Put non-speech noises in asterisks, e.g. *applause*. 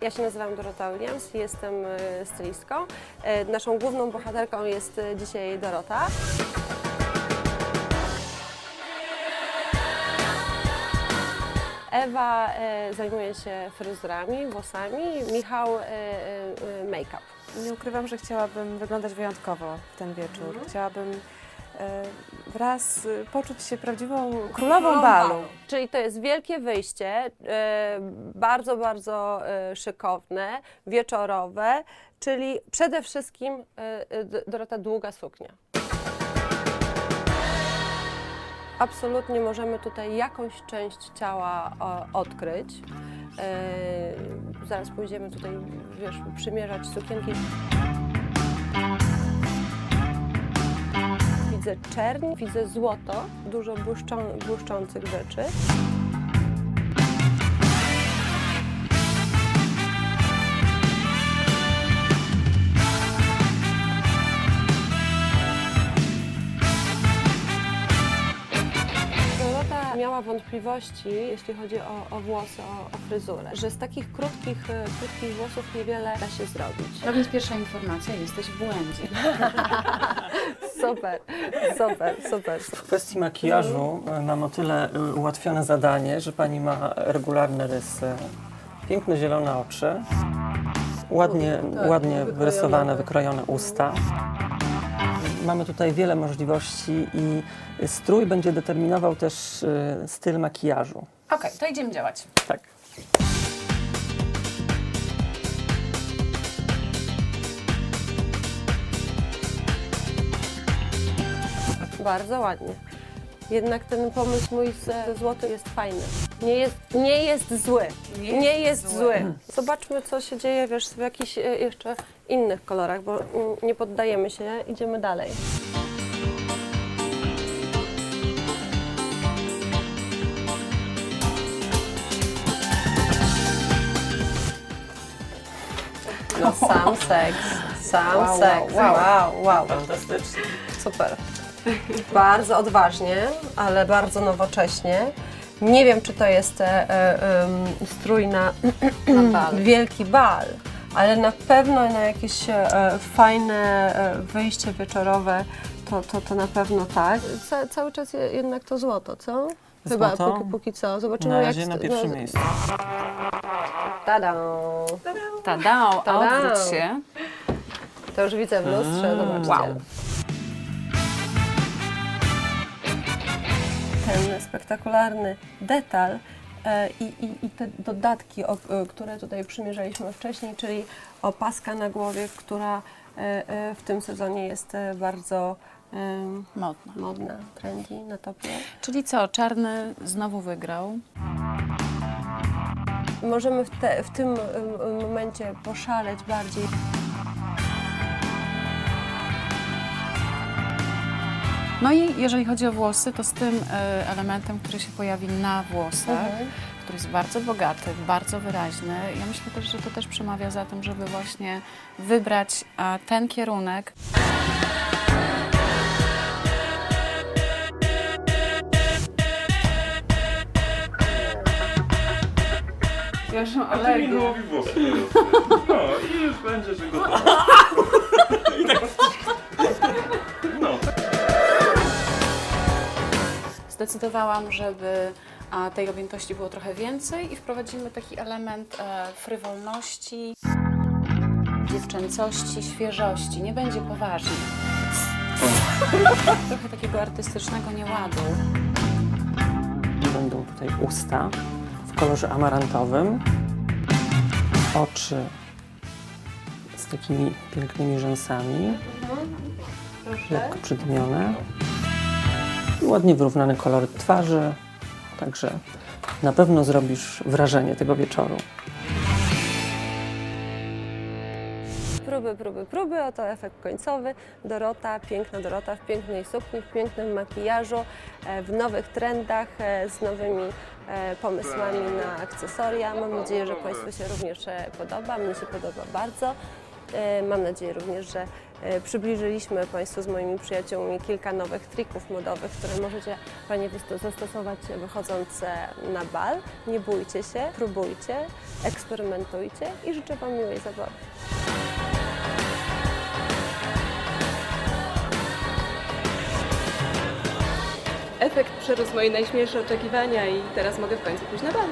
Ja się nazywam Dorota Williams, jestem e, stylistką. E, Naszą główną bohaterką jest e, dzisiaj Dorota. Ewa zajmuje się fryzurami, włosami, Michał make-up. Nie ukrywam, że chciałabym wyglądać wyjątkowo w ten wieczór. Chciałabym e, wraz e, poczuć się prawdziwą królową balu. Czyli to jest wielkie wyjście, e, bardzo, bardzo e, szykowne, wieczorowe, czyli przede wszystkim Dorota długa suknia. Absolutnie możemy tutaj jakąś część ciała odkryć. Zaraz pójdziemy tutaj, wiesz, przymierzać sukienki. Widzę czerń, widzę złoto, dużo błyszczą, błyszczących rzeczy. Miała wątpliwości, jeśli chodzi o, o włosy, o, o fryzurę, że z takich krótkich, e, krótkich włosów niewiele da się zrobić. No więc pierwsza informacja, jesteś w błędzie. *laughs* Super, super, super. W kwestii makijażu e, mam o tyle e, ułatwione zadanie, że pani ma regularne rysy, piękne zielone oczy, ładnie, Tak, ładnie wykrojone, wyrysowane, wykrojone usta. Mamy tutaj wiele możliwości i strój będzie determinował też e, styl makijażu. Okej, to idziemy działać. Tak. Bardzo ładnie. Jednak ten pomysł mój ze złoty jest fajny. Nie jest, nie jest zły. Nie Nie, jest jest, zły. zły. Zobaczmy, co się dzieje wiesz, w jakichś e, jeszcze innych kolorach, bo nie poddajemy się, idziemy dalej. No *laughs* sam seks, sam Wow, seks. wow, wow, wow. Fantastycznie. Super. Bardzo odważnie, ale bardzo nowocześnie. Nie wiem, czy to jest e, e, strój na, *clears throat* wielki bal, ale na pewno na jakieś e, fajne e, wyjście wieczorowe to, to, to na pewno tak. Ca, cały czas je- jednak to złoto, co? Chyba Złoto? póki, póki co. Zobaczymy Na jak... razie na st- pierwszym no, miejscu. Tada! Tada, Tada. odwróć się. To już widzę w lustrze, zobaczcie. Wow. Ten spektakularny detal e, i, i, i te dodatki, o, e, które tutaj przymierzaliśmy wcześniej, czyli opaska na głowie, która e, w tym sezonie jest bardzo Modna. modna, trendy, na topie. Czyli co, czarny znowu wygrał. Możemy w, te, w tym momencie poszaleć bardziej. No i jeżeli chodzi o włosy, to z tym e, elementem, który się pojawi na włosach, Mhm. który jest bardzo bogaty, bardzo wyraźny, ja myślę też, że to też przemawia za tym, żeby właśnie wybrać a, ten kierunek. Ja już mam A ty mi włosy. *laughs* No i już będzie, że *laughs* Zdecydowałam, żeby tej objętości było trochę więcej i wprowadzimy taki element e, frywolności, dziewczęcości, świeżości. Nie będzie poważnie. trochę takiego artystycznego nieładu. Będą tutaj usta w kolorze amarantowym, oczy z takimi pięknymi rzęsami, lekko przytłumione i ładnie wyrównany kolor twarzy, także na pewno zrobisz wrażenie tego wieczoru. Próby, próby, próby, oto efekt końcowy. Dorota, piękna Dorota w pięknej sukni, w pięknym makijażu, e, w nowych trendach, e, z nowymi e, pomysłami na akcesoria. Mam nadzieję, że Państwu się również podoba. Mnie się podoba bardzo. Mam nadzieję również, że przybliżyliśmy Państwu z moimi przyjaciółmi kilka nowych trików modowych, które możecie Panie zastosować wychodząc e, na bal. Nie bójcie się, próbujcie, eksperymentujcie i życzę Wam miłej zabawy. Efekt przerósł moje najśmielsze oczekiwania i teraz mogę w końcu pójść na bal.